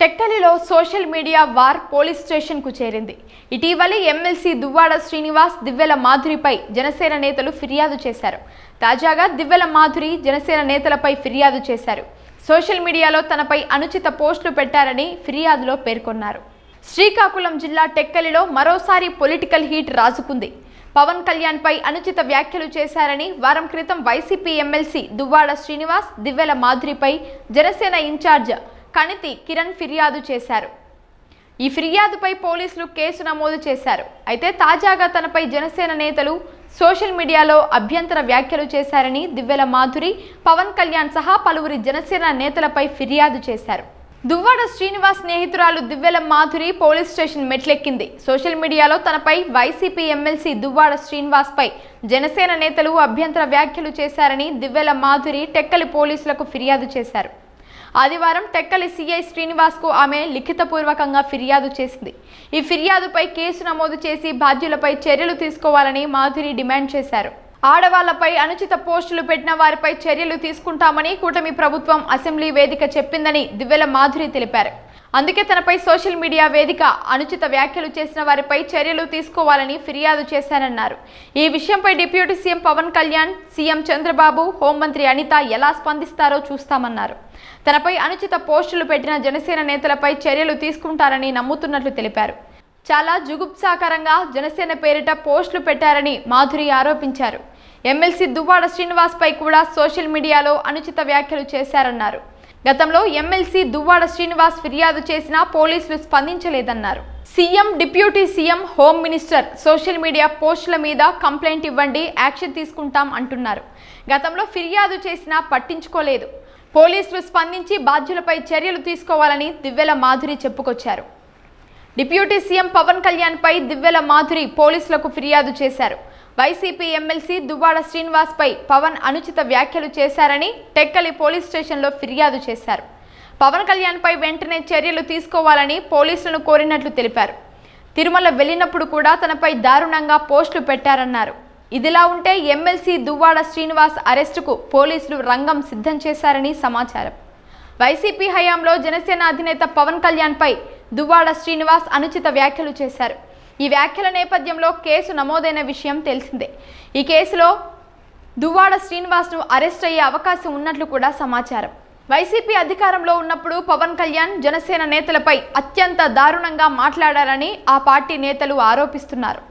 టెక్కలిలో social media war police స్టేషన్కు చేరింది. ఇటీవలి ఎమ్మెల్సీ దువ్వాడ శ్రీనివాస్ దివ్వెల మాధురిపై జనసేన నేతలు ఫిర్యాదు చేశారు. తాజాగా దివ్వెల మాధురి జనసేన నేతలపై ఫిర్యాదు చేశారు. సోషల్ మీడియాలో తనపై అనుచిత పోస్టులు పెట్టారని ఫిర్యాదులో పేర్కొన్నారు. శ్రీకాకుళం జిల్లా టెక్కలిలో మరోసారి పొలిటికల్ హీట్ రాజుకుంది. పవన్ కళ్యాణ్పై అనుచిత వ్యాఖ్యలు చేశారని వారం క్రితం వైసీపీ ఎమ్మెల్సీ దువ్వాడ శ్రీనివాస్ దివ్వెల మాధురిపై జనసేన ఇన్ఛార్జ్ కణితి కిరణ్ ఫిర్యాదు చేశారు. ఈ ఫిర్యాదుపై పోలీసులు కేసు నమోదు చేశారు. అయితే తాజాగా తనపై జనసేన నేతలు సోషల్ మీడియాలో అభ్యంతర వ్యాఖ్యలు చేశారని దివ్వెల మాధురి పవన్ కళ్యాణ్ సహా పలువురి జనసేన నేతలపై ఫిర్యాదు చేశారు. దువ్వాడ శ్రీనివాస్ స్నేహితురాలు దివ్వెల మాధురి పోలీస్ స్టేషన్ మెట్లెక్కింది. సోషల్ మీడియాలో తనపై వైసీపీ ఎమ్మెల్సీ దువ్వాడ శ్రీనివాస్పై జనసేన నేతలు అభ్యంతర వ్యాఖ్యలు చేశారని దివ్వెల మాధురి టెక్కలి పోలీసులకు ఫిర్యాదు చేశారు. ఆదివారం టెక్కలి సిఐ శ్రీనివాస్కు ఆమె లిఖితపూర్వకంగా ఫిర్యాదు చేసింది. ఈ ఫిర్యాదుపై కేసు నమోదు చేసి బాధ్యులపై చర్యలు తీసుకోవాలని మాధురి డిమాండ్ చేశారు. ఆడవాళ్ళపై అనుచిత పోస్టులు పెట్టిన వారిపై చర్యలు తీసుకుంటామని కూటమి ప్రభుత్వం అసెంబ్లీ వేదిక చెప్పిందని దివ్వెల మాధురి తెలిపారు. అందుకే తనపై సోషల్ మీడియా వేదిక అనుచిత వ్యాఖ్యలు చేసిన వారిపై చర్యలు తీసుకోవాలని ఫిర్యాదు చేశానన్నారు. ఈ విషయంపై deputy CM Pavan Kalyan CM Chandrababu హోంమంత్రి అనిత ఎలా స్పందిస్తారో చూస్తామన్నారు. తనపై అనుచిత పోస్టులు పెట్టిన జనసేన నేతలపై చర్యలు తీసుకుంటారని నమ్ముతున్నట్లు తెలిపారు. చాలా జుగుప్సాకరంగా జనసేన పేరిట పోస్టులు పెట్టారని మాధురి ఆరోపించారు. ఎమ్మెల్సీ దువ్వాడ శ్రీనివాస్పై కూడా సోషల్ మీడియాలో అనుచిత వ్యాఖ్యలు చేశారన్నారు. గతంలో ఎమ్మెల్సీ దువ్వాడ శ్రీనివాస్ ఫిర్యాదు చేసినా పోలీసులు స్పందించలేదన్నారు. CM deputy CM home minister social media పోస్టుల మీద కంప్లైంట్ ఇవ్వండి యాక్షన్ తీసుకుంటాం అంటున్నారు. గతంలో ఫిర్యాదు చేసినా పట్టించుకోలేదు. పోలీసులు స్పందించి బాధ్యులపై చర్యలు తీసుకోవాలని దివ్వెల మాధురి చెప్పుకొచ్చారు. డిప్యూటీ సీఎం పవన్ కళ్యాణ్పై దివ్వెల మాధురి పోలీసులకు ఫిర్యాదు చేశారు. వైసీపీ ఎమ్మెల్సీ దువ్వాడ శ్రీనివాస్పై పవన్ అనుచిత వ్యాఖ్యలు చేశారని టెక్కలి పోలీస్ స్టేషన్లో ఫిర్యాదు చేశారు. పవన్ కళ్యాణ్పై వెంటనే చర్యలు తీసుకోవాలని పోలీసులను కోరినట్లు తెలిపారు. తిరుమల వెళ్ళినప్పుడు కూడా తనపై దారుణంగా పోస్టులు పెట్టారన్నారు. ఇదిలా ఉంటే ఎమ్మెల్సీ దువ్వాడ శ్రీనివాస్ అరెస్టుకు పోలీసులు రంగం సిద్ధం చేశారని సమాచారం. వైసీపీ హయాంలో జనసేన అధినేత పవన్ కళ్యాణ్పై దువ్వాడ శ్రీనివాస్ అనుచిత వ్యాఖ్యలు చేశారు. ఈ వ్యాఖ్యల నేపథ్యంలో కేసు నమోదైన విషయం తెలిసిందే. ఈ కేసులో దువ్వాడ శ్రీనివాస్ను అరెస్ట్ అయ్యే అవకాశం ఉన్నట్లు కూడా సమాచారం. వైసీపీ అధికారంలో ఉన్నప్పుడు పవన్ కళ్యాణ్ జనసేన నేతలపై అత్యంత దారుణంగా మాట్లాడారని ఆ పార్టీ నేతలు ఆరోపిస్తున్నారు.